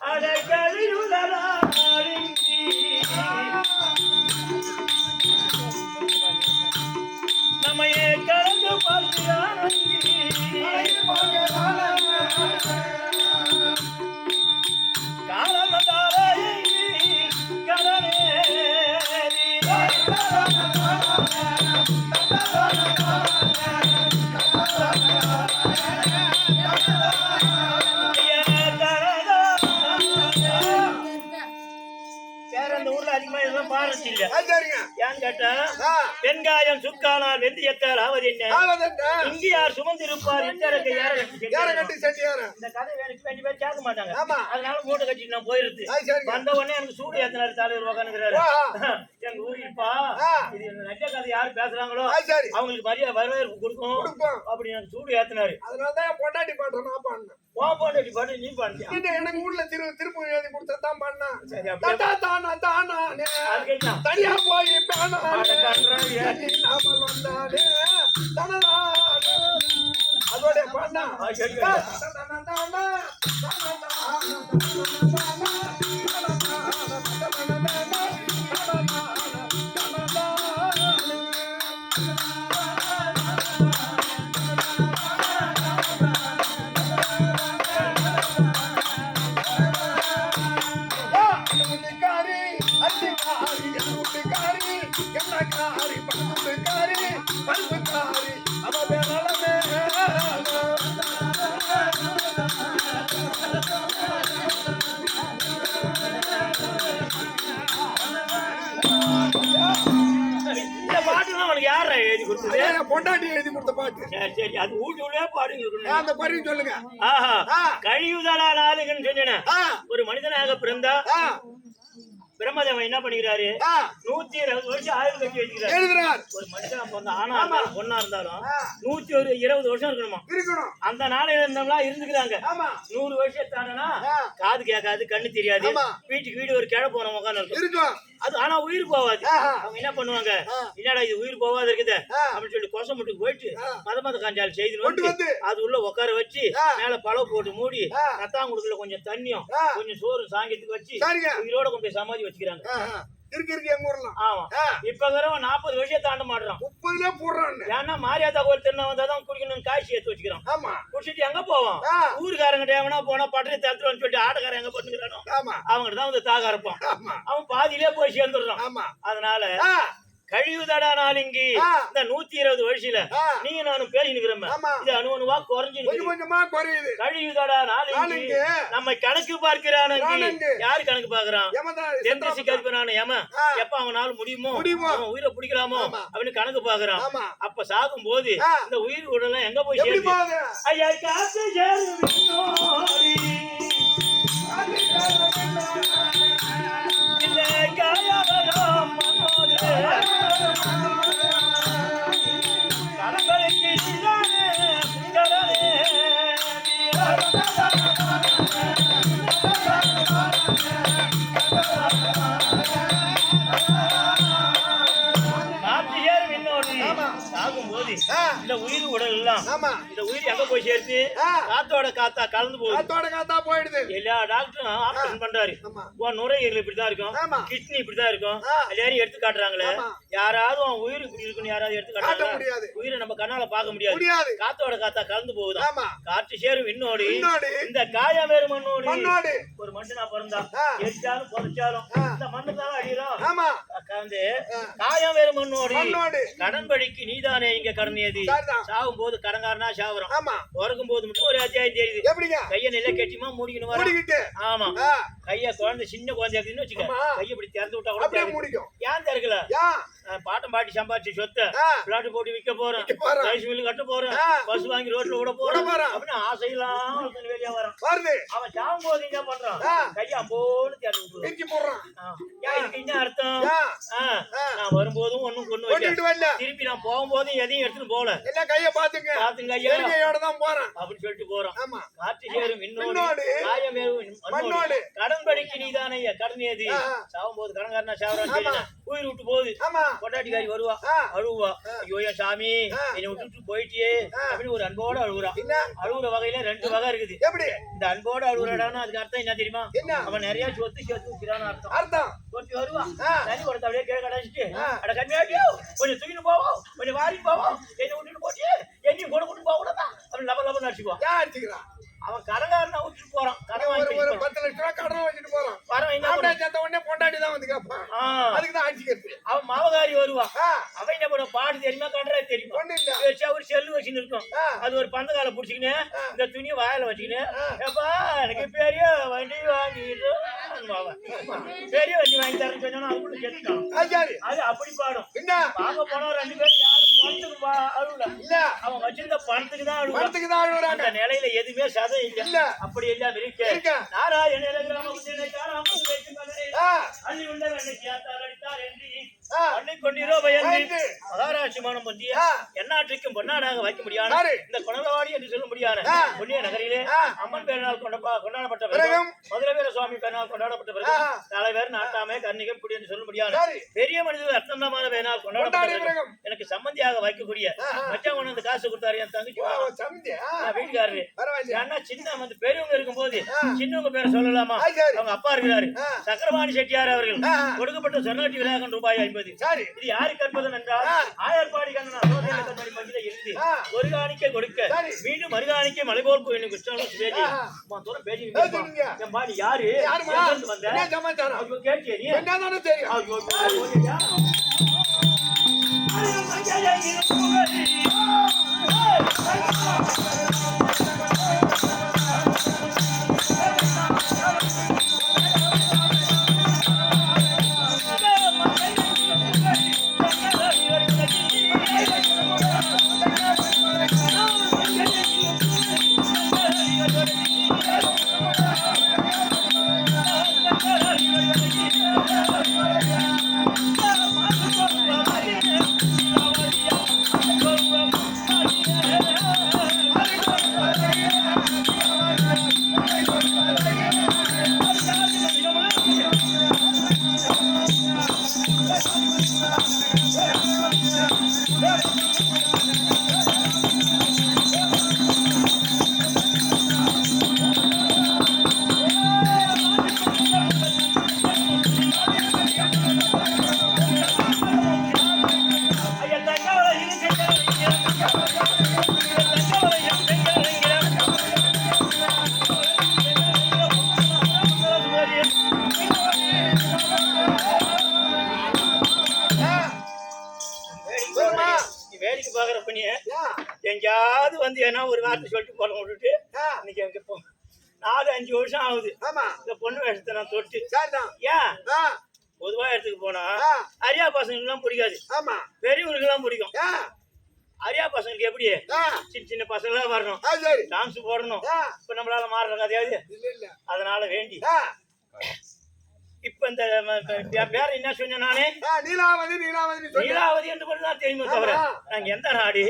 అడగలియులరా இல்ல ஏன்னு கேட்டா வெங்காயம் சுக்கானால் வெந்தியத்தால் ஆவது என்ன? இங்கே யார் சுமந்திருப்பார் யார கட்டி செட்டியார். இந்த கதை வேண்டி பேர் கேட்க மாட்டாங்க ஆமா. அதனால மூட்டை கட்டிட்டு நான் போயிருது. வந்த உடனே எனக்கு சூடு ஏத்தினாரு தலைவர் உக்காந்துக்கிறாரு எங்க ஊரிப்பா ஆ. இது நல்ல கதை யாரு பேசுறாங்களோ. அவங்களுக்கு மரியாதை வரவேற்பு கொடுக்கும். அப்படி எனக்கு சூடு ஏத்தினாரு அதனாலதான் பொண்டாட்டி பாடுறேன் நான் பாடினேன். போ போட்டு பாட்டு நீ பாட்டியா இது எனக்கு ஊர்ல திரு- திருப்பூர் எழுதி கொடுத்ததுதான் பாடினேன். சரி. தட்டா தானா கேட்கலாம் தனியா போய். இல்லாமல் வந்தானே. தனதானே. அதோட பாடினா. சரி. தனதானா, தானா, உனக்கு யாரா எழுதி கொடுத்தது? பொண்டாட்டி எழுதி கொடுத்த பாட்டு. சரி சரி. அது ஊட்டி உள்ளே பாடுங்க அந்த சொல்லுங்க. ஆஹா. ஆ. கழிவுதலா நாளுகன்னு சொன்னேன். ஒரு மனிதனாக பிறந்தா பிரம்மதேவன் என்ன பண்ணிக்கிறாரு நூத்தி இருபது வருஷம் ஆயுள் கட்டி வச்சுக்கிறாரு ஒரு மனுஷன் பிறந்த இருந்தாலும் பொண்ணா இருந்தாலும். நூத்தி ஒரு இருபது வருஷம் இருக்கணுமா இருக்கணும் அந்த நாளையில இருந்தவங்களா இருந்துக்கிறாங்க நூறு வருஷம் தாண்டனா. காது கேட்காது கண்ணு தெரியாது. வீட்டுக்கு வீடு ஒரு கிழ போன உட்காந்து இருக்கும் அது ஆனா உயிர் போவாது. அவங்க என்ன பண்ணுவாங்க. என்னடா இது உயிர் போவாது இருக்குது. அப்படின்னு சொல்லி கொசமுட்டுக்கு போயிட்டு ஆ. மத மத காஞ்சால் செய்து. அது உள்ள உட்கார வச்சு. மேல பழம் போட்டு மூடி ஆ. ரத்தாங்குடுக்குள்ள கொஞ்சம் தண்ணியும். கொஞ்சம் சோறு சாங்கியத்துக்கு வச்சு. உயிரோட கொண்டு போய் சமாதி வச்சுக்கிறாங்க. இருக்கு இருக்கு எங்க ஊர்லாம் ஆமா. ஆ. இப்ப வரவன் நாற்பது வருஷம் தாண்ட முப்பதுல போடுறான்னு ஏன்னா மாரியாத்தா கோயில் திருநா வந்தாதான் குடிக்கணும் காய்ச்சி எடுத்து வச்சுக்கிறான். ஆமா. குடிச்சிட்டு எங்க போவான்? ஆ. ஊருக்காரங்கிட்ட எவனா போனா பட்டறை தடுத்துருவான்னு சொல்லிட்டு ஆட்டக்காரன் எங்க பண்ணுகிறானோ ஆமா. அவங்ககிட்ட தான் வந்து தாக இருப்பான். ஆமா. அவன் பாதியிலே போய் சேர்ந்துடுறான். ஆமா. அதனால கழிவுதடா நாளிங்கி. இந்த நூத்தி இருபது ஆ. நீங்க நானும் பேசினுக்கிறோம் ஆமா. இது அணு அணுவா குறைஞ்சு கொஞ்சம் குறையுது கழிவுதடா நாளிங்கி. நம்ம கணக்கு பார்க்கிறானங்கி நாளிங்கி. யாரு கணக்கு பார்க்கறான் யமதான் தென்திசை கல்பனான ஆ. எப்ப அவனால முடியுமோ. அவன் உயிரை பிடிக்கலாமோ. அப்படின்னு கணக்கு பார்க்கறான் ஆமா. அப்ப சாகும் போது. இந்த உயிர் உடலாம் எங்க போய் சேருது ஐயா காத்து சேரும் உயிர் உடல் எல்லாம் இந்த உயிர் எங்க போய் சேர்த்து. காத்தோட காத்தா கலந்து போகுது. காத்தோட காத்தா போயிடுது. எல்லா டாக்டரும் ஆபரேஷன் பண்றாரு. உன் நுரையீரல் இப்படிதான் இருக்கும். கிட்னி இப்படிதான் இருக்கும். எல்லாரும் எடுத்து காட்டுறாங்களே. யாராவது உன் உயிர் இப்படி இருக்குன்னு யாராவது எடுத்து காட்ட காட்டுறாங்க. உயிரை நம்ம கண்ணால பார்க்க முடியாது. காத்தோட காத்தா கலந்து போகுதா? காற்று சேரும் விண்ணோடி. இந்த காயம் வேறு மண்ணோடி. ஒரு மனுஷனா பிறந்தா. ஆ. எரிச்சாலும் புதைச்சாலும். இந்த மண்ணு தான் ஆமா. வந்து. காயம் வேறு மண்ணோடி. மண்ணோடு. கடன் படிக்கு நீதானே இங்க கடனியது சரிதான். சாகும் போது கடங்காரனா சாகுறோம் ஆமா. பிறக்கும் போது மட்டும் ஒரு அத்தியாயம் தெரியுது. எப்படிங்க? கைய நிலை கட்டிமா மூடிக்கணும் மூடிக்கிட்டு. ஆமா. கைய குழந்தை சின்ன குழந்தை இருக்குன்னு வச்சுக்க. கைய இப்படி திறந்து விட்டா கூட. மூடிக்கும். ஏன் திறக்கல? பாட்டம் பாட்டி சம்பாதிச்சு சொத்தை. பிளாட் போட்டு விற்க போறேன் போறேன். ரைஸ் மில்லு கட்ட போறேன் ஆ. பஸ் வாங்கி ரோட்ல விட போறேன் போறேன். அப்படின்னு ஆசையெல்லாம் வெளியே வருது அவன் சாகும் போது என்ன பண்றான். கைய விட்டுறான். பிரிச்சு போடுறான். இதுக்கு என்ன அர்த்தம். நான் வரும்போதும் ஒண்ணும் கொண்டு வரல. திருப்பி நான் போகும்போதும் எதையும் எடுத்துட்டு போகல. என்ன கைய பாத்துங்க பாத்துங்க கையோட தான் போறேன். அப்படின்னு சொல்லிட்டு போறோம் ஆமா. காற்று சேரும் காயமேறும் மண்ணோடு. மண்ணோடு கடன் ஏது? ஆ. சாவும் போது கடன்காரனா. தெரியல உயிர் விட்டு போகுது. ஆமா. பொண்டாட்டிக்காரி வருவா. அழுவா. ஐயோ என் சாமி. என்னை விட்டுட்டு போயிட்டியே. அப்படின்னு ஒரு அன்போட அழுகுறா அழுகுற வகையில ரெண்டு வகை இருக்குது. எப்படி? இந்த அன்போட அழுகுறாடான்னு அதுக்கு அர்த்தம் என்ன தெரியுமா? அவன் நிறைய சொத்து சேர்த்து வச்சுக்கிறான்னு அர்த்தம். அர்த்தம். சொத்து வருவா. தனி கொடுத்த அப்படியே கீழே கடைச்சிட்டு. அட கம்மியாட்டியோ கொஞ்சம் தூக்கிட்டு போவோம் கொஞ்சம் வாரி போவோம் என்னை விட்டுட்டு போட்டியே என்னையும் கூட கொண்டு போக கூடாதா? அவன் லப லப நடிச்சுக்குவான் யார் அடிச்சுக்கிறான் அவன் கடங்காரனை விட்டுட்டு போறான். கடன். பத்து லட்ச ரூபா கடன் வச்சுட்டு போறான். பண்ணுவான்? சேர்த்த உடனே பொண்டாட்டி தான் வந்து கேட்பான். அதுக்கு தான் அடிச்சுக்கிறது அவன் மாவகாரி வருவா அவன் என்ன பண்ணுவான் பாடு தெரியுமா கண்டரா தெரியுமா இல்ல ஒரு செல்லு வச்சுன்னு இருக்கும். அது ஒரு பந்த காலை பிடிச்சிக்கின்னு. இந்த துணியை வாயில வச்சுக்கின்னு ஆ. ஏப்பா எனக்கு பெரிய வண்டி வாங்கிட்டு பெரிய வண்டி வாங்கி தரேன்னு சொன்னா அதுக்குள்ள கேட்டுட்டான் அது அப்படி பாடும். என்ன? பார்க்க போனா ரெண்டு பேரும் யாரும் பணத்துக்கு அழுவல இல்ல. அவன் வச்சிருந்த பணத்துக்கு தான் அழுவல பணத்துக்கு தான் அந்த நிலையில எதுவுமே சதம் இல்ல. இல்ல. அப்படி எல்லாம் இருக்க. வைக்கும் ஆ, அள்ளி உள்ள வெண்ணைக்கியாத்தார் அடித்தார் என்று பயந்து. மகாராட்சி மனம் பொன்னாடாக வைக்க? இந்த குணலவாடி என்று சொல்ல. புண்ணிய நகரிலே ஆ. அம்மன் பேரனால் கொண்டப்பா கொண்டாடப்பட்ட. பிறகும் மதுரை வீர சுவாமி பேரனால் கொண்டாடப்பட்ட பிறகு. தலைவர் நாட்டாமை கர்ணிகம் குடி என்று சொல்ல முடியாது சரி. பெரிய மனிதர்கள் அர்த்தந்தமான பேரனால் கொண்டாடப்பட்ட பிறகு. எனக்கு சம்பந்தியாக வைக்கக்கூடிய கொண்டு வந்து காசு கொடுத்தாரு என் தங்கச்சி வீட்டுக்காரரு ஏன்னா சின்ன வந்து பெரியவங்க இருக்கும்போது ஆ. சின்னவங்க பேரை சொல்லலாமா. அவங்க அப்பா இருக்கிறாரு ஆ. சக்கரபாணி செட்டியார் அவர்கள். கொடுக்கப்பட்ட சொன்னாட்டி விநாயகன் ரூபாய் ஐம்பது சரி. இது யாருக்கு அற்புதம் என்றால். ஆயர்பாடி கண்ணன் இருந்து ஆ. ஒரு காணிக்கை கொடுக்க. மீண்டும் மறுகாணிக்கை மலைபோல் கோயில். அம்மா தூரம் நீ யாரு? யாருமா? எங்க இருந்து வந்த? என்ன சமாச்சாரம்? ஐயோ கேட்டியா நீ என்னதானே தெரியும்? பொதுவா இடத்துக்கு போனா அரியா பசங்களுக்குலாம் பிடிக்காது. ஆமா. பெரியவங்களுக்குலாம் பிடிக்கும். அரியா பசங்களுக்கு எப்படி? சின்ன சின்ன பசங்களா வரணும். ஆ, சரி. டான்ஸ் போடணும். இப்ப நம்மளால மாறுற கதையாது. அதனால வேண்டி. இப்ப இந்த பேர என்ன சொன்னேன் நானே? நீலாவதி நீலாவதி நீலாவதி என்று மட்டும் தான் தெரியுமே தவிர. நாங்க எந்த நாடு?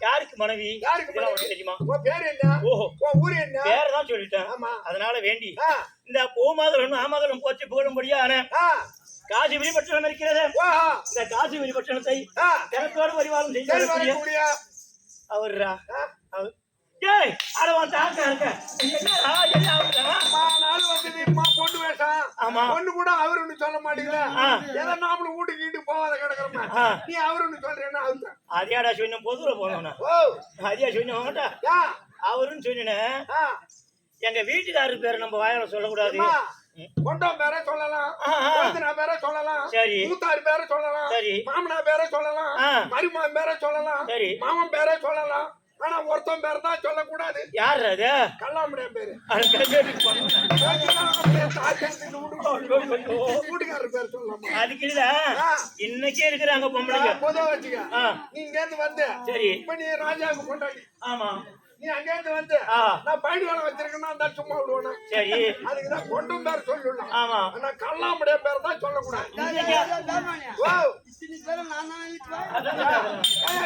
யாருக்கு மனைவி? யாருக்கு தெரியுமா? பேர் என்ன? ஓஹோ. ஊர் என்ன? பேரை தான் சொல்லிட்டேன். ஆமா. அதனால வேண்டி. இந்த பூமகளும் ஆமகளும் போச்சு புகழும்படியான காசி விரிபட்டணம் இருக்கிறது. இந்த காசி விரிபட்டணத்தை ஆ, தினத்தோடு பரிவாரம் செய்ய அவர்ரா. அவர் ஏய் அடவான் தாக்க இருக்க. பொண்ணு வேஷம். ஆமா. பொண்ணு கூட அவருன்னு சொல்ல மாட்டீங்களா. ஏதோ நாமளும் வீட்டுக்கு வீட்டு போகாத கிடக்குறோமா. நீ அவருன்னு சொல்றேன்னா அவர்தான் அதையாடா சொன்ன பொதுல போனவனா? ஓ. அதையா யா. அவருன்னு சொன்னேன். எங்க வீட்டுக்காரர் பேரை நம்ம வாயால சொல்லக்கூடாது கொண்டம் பேர சொல்லலாம் பேர சொல்லலாம் சரி. மூத்தார் பேர சொல்லலாம் சரி. மாமனா பேர சொல்லலாம். மருமான் பேர சொல்லலாம் சரி. மாமன் பேர சொல்லலாம் ஆனா ஒருத்தன் பேர் தான் சொல்லக்கூடாது யார் அது கல்லாமுடைய பேரு. வீட்டுக்காரர் பேர் சொல்லலாமா அதுக்கு இல்ல. இன்னைக்கே இருக்கிறாங்க பொம்பளைங்க பொதுவா வச்சுக்க ஆ. நீ இங்க இருந்து வந்து சரி இப்ப நீ ராஜாவுக்கு கொண்டாடி ஆமா நீ அங்க இருந்து வந்து. நான் பயிர் வேலை வச்சிருக்கேன்னா அந்த சும்மா விடுவேனா? சரி. அதுக்கு தான் கொண்டும் பேர் சொல்லலாம் ஆமா. ஆனா கல்லாமுடைய பேர் தான் சொல்லக்கூடாது.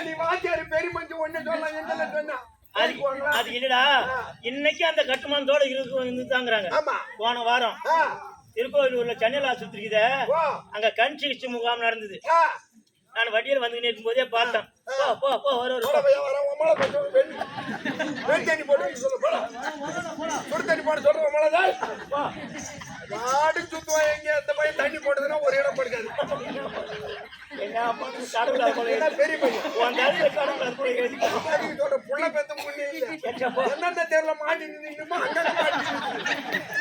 நீ வாத்தியாரு பெரிய மஞ்சள் ஒண்ணு சொல்லலாம் என்ன சொன்னா அது இல்லடா இன்னைக்கு அந்த கட்டுமானத்தோட இருக்கு இருந்துதாங்கிறாங்க. ஆமா. போன வாரம் திருக்கோவிலூர்ல சென்னையில் ஆஸ்பத்திரி இருக்குதே. ஓ அங்க கண் சிகிச்சை முகாம் நடந்தது. நான் வண்டியில் வந்து இருக்கும் போதே பார்த்தேன் போ போ போ வர. மேல கொஞ்சம் வெள்ளி வெள்ளி தண்ணி போட்டு சொல்லு போட. சுடு தண்ணி போட சொல்ற மேல தான். நாடு சுத்துவான் எங்க? இந்த பையன் தண்ணி போட்டதுன்னா ஒரு இடம் படுக்காது. போல பெரிய பையன்? போல புள்ள பெத்த முன்னே தேர்ல அங்க மாட்டி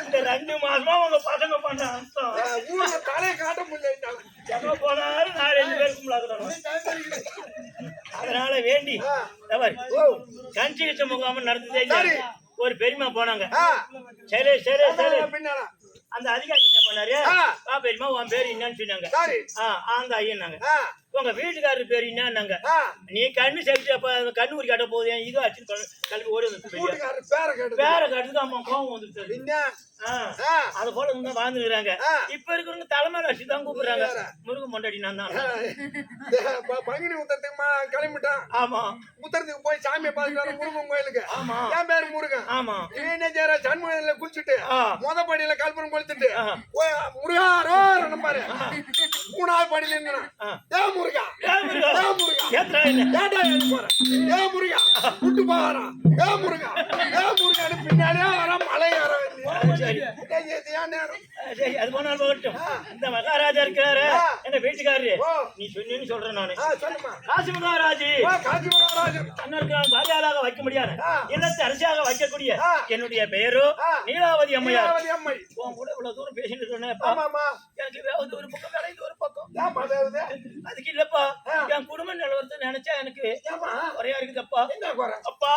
இந்த ரெண்டு மாசமா உங்க பசங்க பண்ண அம்சம் ஊர்ல தலையை காட்ட முடியல எங்க போனாலும் நான் ரெண்டு பேருக்கும் முலாக்கணும் அதனால வேண்டி ஆ. தவறு ஓ கண் நடந்ததே. சரி. ஒரு பெரியமா போனாங்க. சரி சரி சரி. அந்த அதிகாரி என்ன பண்ணாரு? பெரியமா உன் பேர் என்னன்னு சொன்னாங்க. அந்த ஐயன்னாங்க. ஆ. உங்க வீட்டுக்காரர் பேர் என்னன்னாங்க? நீ கண்ணு செலுத்தி அப்ப கண்ணூரி காட்ட என் இது ஆச்சு கல்வி ஓடி வந்து பேரை கட்டுக்கு அம்மா கோவம் வந்துருச்சு. அது போல இவங்க வாழ்ந்துக்கிறாங்க. இப்ப இருக்கிறவங்க தலைமையில வச்சு தான் கூப்பிடுறாங்க. வேற. முருகன் பொண்டாடி நான் தான். பங்குனி உத்தரத்துக்கு மா- கிளம்பிட்டான்? ஆமா. உத்தரத்துக்கு போய் சாமியை பார்த்துட்டு முருகன் கோயிலுக்கு. ஆமா. என் பேரு முருகன். ஆமா. இவன் என்ன செய்யற சண்முகத்துல குளிச்சுட்டு. முத படியில கல்பனை கொளுத்துட்டு முருகா ரோரணும் பாரு. மூணாவது படியில ஆ. ஏ முருகா. ஏன்? ஏ முருகா? ஏடா எழுதி போறேன் ஏ முருகா. விட்டு போறான் ஏ முருகா. ஏ முருகான்னு பின்னாடியே வர மலை அது போனாலும் போகட்டும். இந்த மகாராஜா இருக்கிறாரு வீட்டுக்காரரு? ஓ. நீ சொன்னேன்னு சொல்றேன் நானு. காசி மகாராஜி. பாரியாளாக வைக்க முடியாது. இல்லத்தை அரசியாக வைக்கக்கூடிய. என்னுடைய பெயரோ. நீலாவதி அம்மையார். உன் கூட இவ்வளவு தூரம் பேசிட்டு இருக்கேன் ஆமாமா எனக்கு வேவது ஒரு பக்கம் வேலைது ஒரு பக்கம். அதுக்கு இல்லப்பா. என் குடும்ப நிலவரத்தை நினைச்சா எனக்கு இருக்குதப்பா. என்ன அப்பா